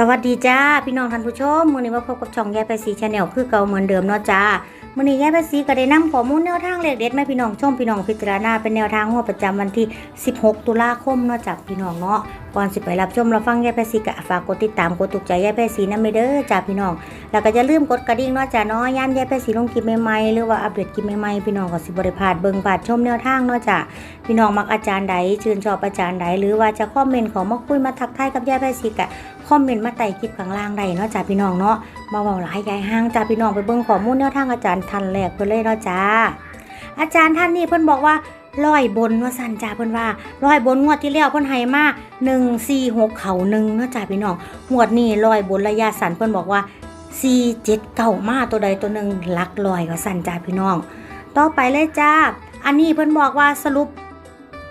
สวัสดีจ้าพี่น้องท่านผู้ชมมื้อนี้มาพบกับช่องแยายไปสีชาแนลคือเก่าเหมือนเดิมเนาะจ้ามื้อนี้แยายไปสีก็ได้นำข้อมูลแนวทางเลขเด็ดมาพี่น้องชมพี่น้องพิจารณาเป็นแนวทางงวดประจำวันที่ 16 ตุลาคมเนาะจ้าพี่น้องเนาะก่อนสิไปรับชมรับฟังแยายไปสีก็ฝากกดติดตามกดถูกใจแยายไปสีนำไปเด้อจ้าพี่น้องแล้วก็อย่าลืมกดกระดิ่งเนาะจ้าเนาะย่ามยายไปสีลงคลิปใหม่ๆหรือว่าอัปเดตคลิปใหม่ๆพี่น้องก็สิบ่ได้พาดเบิ่งพาดชมแนวทางเนาะจ้าพี่น้องมักอาจารย์ใดชื่นชอบอาจารย์ใดหรือว่าจะคอมเมนต์ขอมาคุยมาทักทายกับยายไพศิกะ คอมเมนต์มาใต้คลิปข้างล่างใดเนาะจ้าพี่น้องเนาะมาเว้าหลายยายห้างจ้าพี่น้องไปเบิ่งข้อมูลแนวทางอาจารย์ทันแรกเพิ่นเลยเนาะจ้าอาจารย์ท่านนี้เพิ่อนบอกว่าร้อยบนว่าสันจ้าเพิ่อนว่าร้อยบนงวดที่แล้วเพิ่อนให้มา1 4 6เข่าหนึ่งเนาะจ้าพี่น้องงวดนี้ร้อยบนระยะสันเพิ่อนบอกว่า4 7เจ็ดเก่ามาตัวใดตัวหนึ่งลักร้อยว่าสันจ้าพี่น้อง ต่อไปเลยจ้าอันนี้เพิ่อนบอกว่าสรุป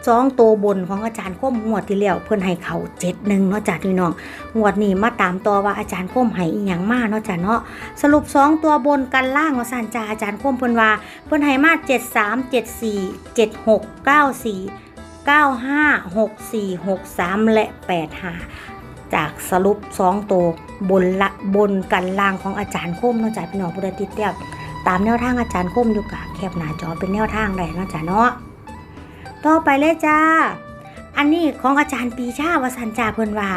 สองตัวบนของอาจารย์คมงวดที่แล้วเพิ่อนให้เขาเจ็ดหนึ่งเนาะจ้าพี่น้องงวดนี้มาตามตัวว่าอาจารย์คมให้อีหยังมาเนาะจ้าเนาะสรุปสองตัวบนกันล่างว่าซั่นจ้าอาจารย์คมเพิ่นว่าเพิ่อนให้มาเจ็ดสามเจ็ดสี่เจ็ดหกเก้าสี่เก้าห้าหกสี่หกสามและแปดห้าจากสรุปสองตัวบนละบนกันล่างของอาจารย์คมเนาะจ้าพี่น้องผู้ใดติดเตียบตามแนวทางอาจารย์คมอยู่กะแคบหน้าจอเป็นแนวทางได้เนาะจ้ะเนาะ ต่อไปเลยจ้า อันนี้ของอาจารย์ปีชาวสันจาเพิ่นว่า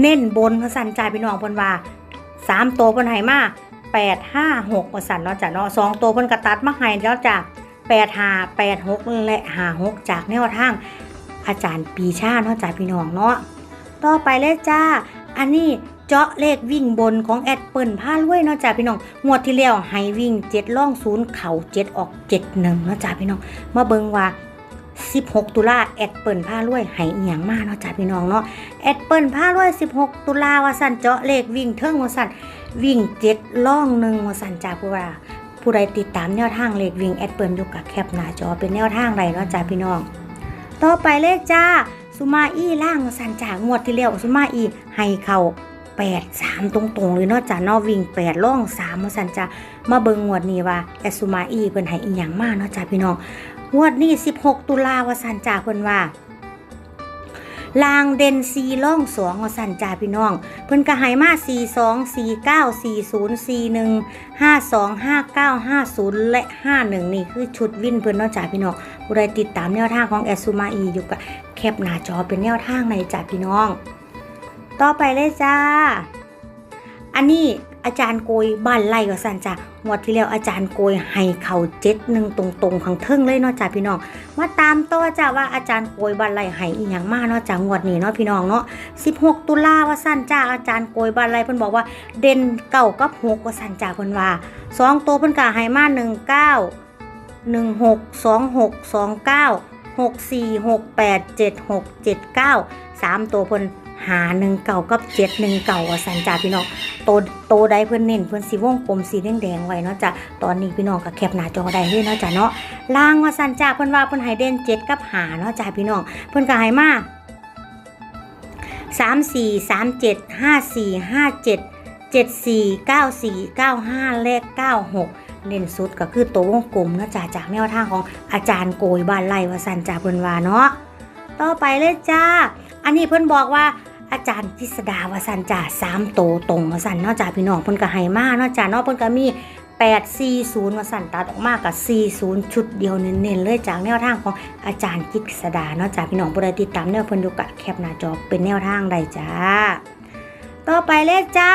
เน้นบนวสันจาพี่น้องเพิ่นว่าสามตัวเพิ่นให้มาแปดห้าหกวสันเนาะจ้ะเนาะสองตัวเพิ่นกระตัดมาให้แล้วจากแปดห้าแปดหกและห้าหกจากแนวทางอาจารย์ปีชาเนาะจ้ะพี่น้องเนาะต่อไปเลยจ้า อันนี้ เจาะเลขวิ่งบนของแอดเปิลผ้ารวยเนาะจ้าพี่น้องงวดที่แล้วให้วิ่งเจ็ดล่องศูนย์เข่าเจ็ดออกเจ็ดหนึ่งเนาะจ้าพี่น้องมาเบิงว่า 16 ตุลาแอดเปิลผ้ารวยให้อียงมากเนาะจ้าพี่น้องเนาะแอดเปิลผ้ารวย 16 ตุลาว่าสั่นเจาะเลขวิ่งเทิงว่าสั่นวิ่งเจ็ดล่องหนึ่งว่าสั่นจ้าผู้ว่าผู้ใดติดตามแนวทางเลขวิ่งแอดเปิลอยู่กับแคปหน้าจอเป็นแนวทางใดเนาะจ้าพี่น้อง ต่อไปเลขจ้าสุมาอี้ล่างว่าสันจากงวดที่แล้วสุมาอี้ให้เขา แปดสามตรงๆเลยนาะจ้ะเนอวิ่งแปดล่องสามมาสันจ้ามาเบิงงวดนี้ว่าแอสุมาอีเพิ่นให้อีหยังมาเนาะจ้ะพี่น้องงวดนี้16ตุลาวาสันจ้าเพิ่นว่าลางเด่นซีล่องสองวาสันจ้าพี่น้อง เพิ่นก็ให้มา4 2 4 9 4 0 4 1 5 2 5 9 5 0และ51นี่คือชุดวินเพิ่นเนาะจ้าพี่น้องผู้ใดติดตามแนวทางของแอดสุมาอีอยู่กับแคปหน้าจอเป็นแนวทางในจ้ะพี่น้อง ต่อไปเลยจ้า อันนี้อาจารย์โกยบ้านไล่กับสันจ้ะงวดที่แล้วอาจารย์โกยให้เขาเจ็ดหนึ่งตรงๆข้างเทิงเลยเนาะจ้ะพี่น้อง มาตามต่อจ้ะว่าอาจารย์โกยบ้านไล่ให้อีหยังมาเนาะจ้ะงวดนี้เนาะพี่น้องเนาะ16 ตุลาว่าสันจ้าอาจารย์โกยบ้านไล่เพิ่นบอกว่าเด่นเก่ากับหกว่าสันจ้าเพิ่นว่าสองตัวเพิ่นก็ให้มา19 16 26 29หกสี่หกแปดเจ็ดหกเจ็ดเก้าสามตัวเพิ่น หาหนึ่งเก่ากับเจ็ดหนึ่งเก่าว่าสันจ่าพี่น้องโตโตใดเพิ่อนเน้นเพิ่อนสีวงกลมสีแดงแดงๆไว้เนาะจ้ะตอนนี้พี่น้องก็แคปหนาจอได้เลยเนาะจ้ะเนาะล่างว่าสันจ่าเพิ่อนว่าเพิ่อนให้เดนเจ็ดกับหาเนาะจ้ะพี่น้องเพิ่อนก็ให้มาสามสี่สามเจ็ดห้าสี่ห้าเจ็ดเจ็ดสี่เก้าสี่เก้าห้าเลขเก้าหกเน้นสุดก็คือตัววงกลมเนาะจ้าจากแนวทางของอาจารย์โกยบ้านไร่วสันจ่าเพิ่อนว่าเนาะต่อไปเลยจ้า อันนี้เพิ่อนบอกว่า อาจารย์พิสดาวสันจ่าสามโตตรงวสันนาะจ้าพี่น้องเพิ่นก็ให้มาเนาะจ้าเนาะเพิ่นก็มี840วสันตัดออกมากกับ 40 ชุดเดียวเน้นๆเลยจากแนวทางของอาจารย์กิษดาเนาะจ้าพี่น้องผู้ใดติดตามแนวเพิ่นอยู่กะแคปหน้าจอเป็นแนวทางใดจ้า ต่อไปเลยจ้า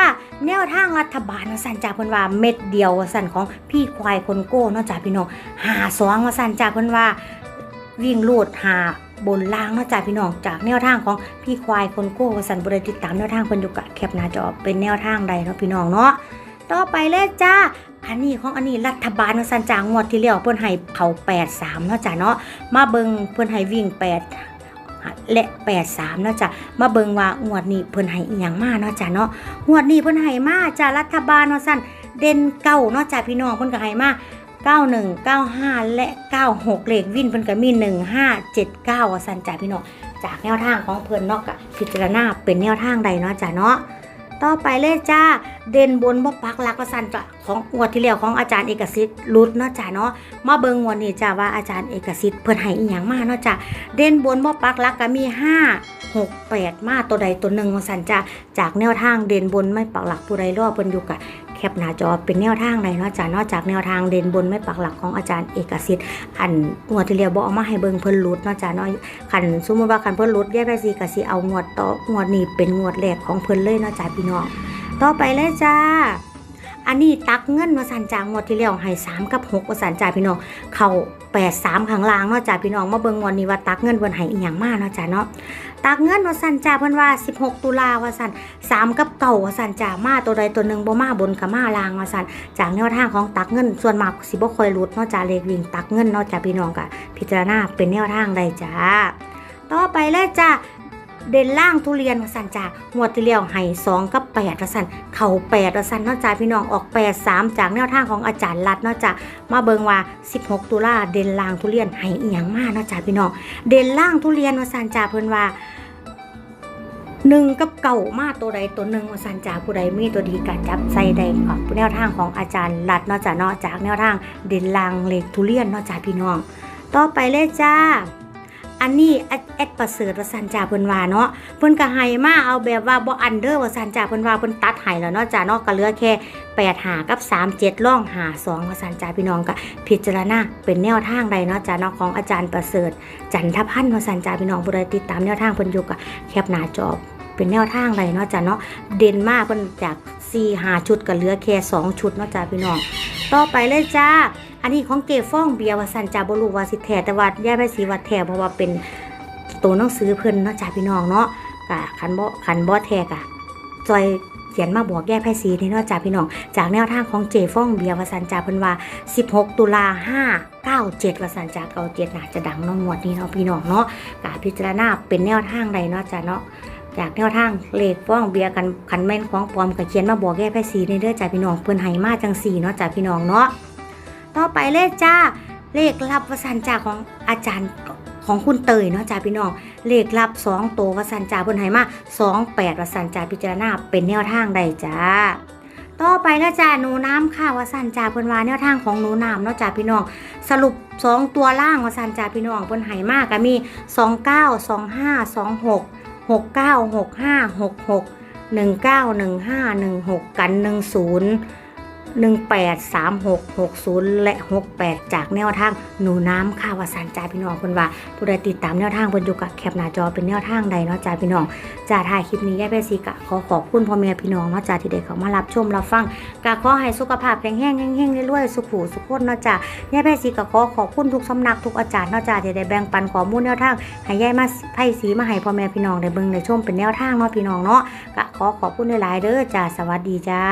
แนวทางรัฐบาลวสันจ่าเพิ่นว่าเม็ดเดียววสันของพี่ควายคนโก้เนาะจ้าพี่น้องหาสองวสันจ่าเพิ่นว่าวิ่งลูดหา บนล่างเนาะจ้าพี่น้องจากแนวทางของพี่ควายคนโก้วสันบริติดตามแนวทางเพิ่นอยู่กะแคปหน้าจอเป็นแนวทางใดเนาะพี่น้องเนาะต่อไปเลยจ้าอันนี้ของอันนี้รัฐบาลวสันจางวดที่แล้วเพิ่อนให้เขา83เนาะจ้าเนาะมาเบิงเพิ่อนให้วิ่ง8และ 83เนาะจ้ะมาเบิงว่างวดนี้เพิ่นให้อีหยังมาเนาะจ้ะเนาะงวดนี้เพิ่นให้มาจ้ะรัฐบาลว่าซั่นเด่นเก้าเนาะจ้ะพี่น้องเพิ่นก็ให้มา 91 95 และ 96 เลขวินเพิ่นก็มี 1579ว่าซั่นจ้ะพี่น้องจากแนวทางของเพิ่นเนาะก็พิจารณาเป็นแนวทางใดเนาะจ้ะเนาะต่อไปเลยจ้า เด่นบนบ่ปักลักว่าซั่นจ้ะของงวดที่แล้วของอาจารย์เอกสิทธิ์หลุดเนาะจ้ะเนาะมาเบิ่งงวดนี้จ้าว่าอาจารย์เอกสิทธิ์เพิ่นให้อีหยังมาเนาะจ้ะเด่นบนบ่ปักลักก็มี5 6 8มาตัวใดตัวหนึ่งว่าซั่นจ้ะจากแนวทางเด่นบนไม่ปักหลักผู้ใดรอเพิ่นอยู่กะ แคปหน้าจอเป็นแนวทางใดเนาะจ้ะนอกจากแนวทางเด่นบนไม่ปักหลักของอาจารย์เอกสิทธิ์อันงวดที่แล้วบ่เอามาให้เบิ่งเพิ่นหลุดเนาะจ้ะเนาะขันสมมติว่าขันเพิ่นหลุดแยกไปสีกสิเอางวดต่องวดนี้เป็นงวดแรกของเพิ่นเลยเนาะจ้ะพี่น้องต่อไปเลยจ้า อันนี้ตักเงินมาสันจางงวดที่แล้วให้สามกับหกมาสันจ่าพี่น้อง เข่าแปดสามข้างล่างเนาะจ้าพี่น้องมาเบิ่งงวดนี้ว่าตักเงินเพิ่นให้อีหยังมาเนาะจ้าเนาะตักเงินว่าสันจ่าเพิ่นว่า 16 ตุลาว่าสันสามกับเก่าว่าสันจ่ามาตัวใดตัวหนึ่งบ่มาบนกับมาล่างว่าสันจากแนวทางของตักเงินส่วนมากสิบ่ค่อยหลุดเนาะจ้าเลขวิ่งตักเงินเนาะจ้าพี่น้องก็พิจารณาเป็นแนวทางใดจ้าต่อไปเลยจ้า เด่นล่างทุเรียนว่าสันจ้างวดที่แล้วให้สองกับแปดว่าสันเข่าแปดว่าสันเนอกจากพี่น้องออกแปดสามจากแนวทางของอาจารย์รัดเนอกจากมาเบิงว่า 16 ตุลาเด่นล่างทุเรียนให้อีหยังมากนอกจากพี่น้องเด่นล่างทุเรียนว่าสันจ่าเพิ่นว่าหนึ่งกับเก่ามาตัวใดตัวหนึ่งว่าสันจ่าผู้ใดมีตัวดีการจับใส่ใดของแนวทางของอาจารย์รัดนอกจากนอกจากแนวทางเด่นล่างเหลขทุเรียนนอกจากพี่น้อง ต่อไปเลยจ้า อันนี้แอดแอดประเสริฐวสันจ่าเพิ่นว่าเนาะเพิ่นก็ให้มาเอาแบบว่าบ่อันเดอร์วสันจ่าเพิ่นว่าเพิ่นตัดให้แล้วเนาะจ้าเนาะก็เหลือแค่8หากับ 37ร่องหา2ว่าสันจ่าพี่น้องก็พิจารณาเป็นแนวทางใดเนาะจ้าเนาะของอาจารย์ประเสริฐ จันทพันธ์วสันจ่าพี่น้องผู้ใดติดตามแนวทางเพิ่นอยู่ก็แคปหน้าจอเป็นแนวทางใดเนาะจ้าเนาะเด่นมากเพิ่นจาก4 5ชุดก็เหลือแค่2ชุดเนาะจ้าพี่น้องต่อไปเลยจ้า อันนี้ของเกฟ้องเบียร์วสันจาบรูวาสิแท้แต่ว่าย่าไปสีวัดแท้เพราะว่าเป็นตัวหนังสือเพิ่นเนาะจ้าพี่น้องเนาะกะคันบ่คันบ่แท้กะจอยเขียนมาบอกแย่ไพ่สีนี่เนาะจ้าพี่น้อง จากแนวทางของเจฟ้องเบียร์วสันจาเพิ่นว่า 16 ตุลา597ว่าสันจา97น่าจะดังเนาะงวดนี้เนาะพี่น้องเนาะกะพิจารณาเป็นแนวทางใดเนาะจ้าเนาะจากแนวทางเลขฟ้องเบียร์กันคันแม่นของปลอมก็เขียนมาบอกแย่ไพ่สีนี่เด้อจ้าพี่น้องเพิ่นให้มาจังสี่เนาะจ้าพี่น้องเนาะ ต่อไปเลขจ้า เลขลับวสันจ่าของอาจารย์ของคุณเตยเนาะจ้าพี่น้อง เลขลับ2ตัววสันจ่าเพิ่นให้มา28วสันจ่าพิจารณาเป็นแนวทางใดจ้าต่อไปแล้วจ้าหนูน้ำค่ะวสันจ่าเพิ่นว่าแนวทางของหนูน้ำเนาะจ้าพี่น้อง สรุป 2 ตัวล่างวสันจ่าพี่น้องเพิ่นให้มากก็มี 29 25 26 69 65 66 19 15 16 กัน 10 183660 และ 68 จากแนวทางหนูน้ำค่ะวสันจ่าพี่น้องเพิ่นว่าผู้ใดติดตามแนวทางเพิ่นอยู่กับแคปหน้าจอเป็นแนวทางใดเนาะจ้าพี่น้องจ้าถ่ายคลิปนี้ยายเปซีกะขอขอบคุณพ่อแม่พี่น้องเนาะจ้าที่ได้เข้ามารับชมรับฟังกะขอให้สุขภาพแข็งแรงแห้งๆรวยๆสุขุสุขคนเนาะจ้ายายเปซีกะขอขอบคุณทุกสำนักทุกอาจารย์เนาะจ้าที่ได้แบ่งปันข้อมูลแนวทางให้ยายมาไพ่สีมาให้พ่อแม่พี่น้องได้เบิ่งได้ชมเป็นแนวทางเนาะพี่น้องเนาะกะขอขอบคุณหลายๆเด้อจ้าสวัสดีจ้า